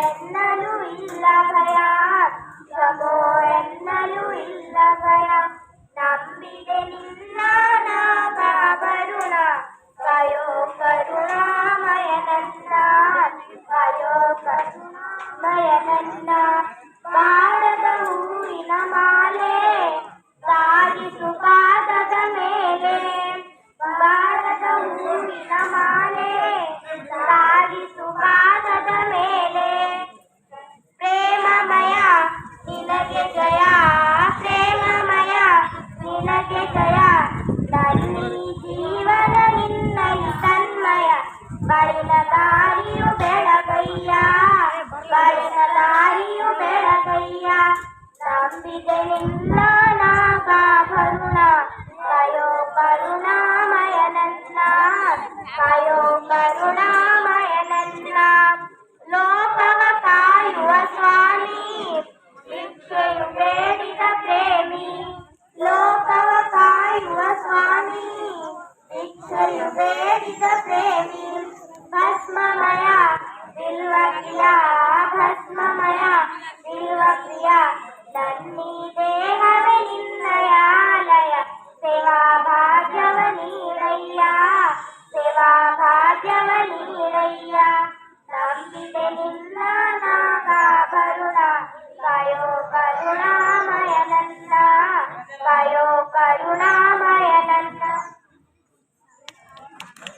ಎನ್ನಲು ಇಲ್ಲ ಭಯ ಶಮೋ ಎನ್ನಲು ಇಲ್ಲ ಭಯ ನಂಬಿದೆ ನಿನ್ನ ನಾಗರುಣ ಕಯೋ ಕರುಣಾಮಯ ನನ್ನ ಕಯೋ ಕರುಣಾಮಯ ನನ್ನ ಬಾಳಿನ ದಾರಿಯು ಬೆಳಗಯ್ಯ ಬಾಳಿನ ದಾರಿಯು ಬೆಳಗಯ್ಯ ನಂಬಿದೆ ನಿನ್ನ ನಾಗಾಭರಣ ಕಯೋ ಕರುಣಾಮಯ ನನ್ನ ಕಯೋ ಕರುಣಾಮಯ ನನ್ನ ಲೋಕವ ಕಾಯುವ ಸ್ವಾಮಿ ಭಿಕ್ಷೆಯು ಬೇಡಿದ ಪ್ರೇಮಿ ಲೋಕವ ಕಾಯುವ ಸ್ವಾಮಿ ಭಿಕ್ಷೆಯು ಬೇಡಿದ ಪ್ರೇಮಿ mamaya, niluwag niya.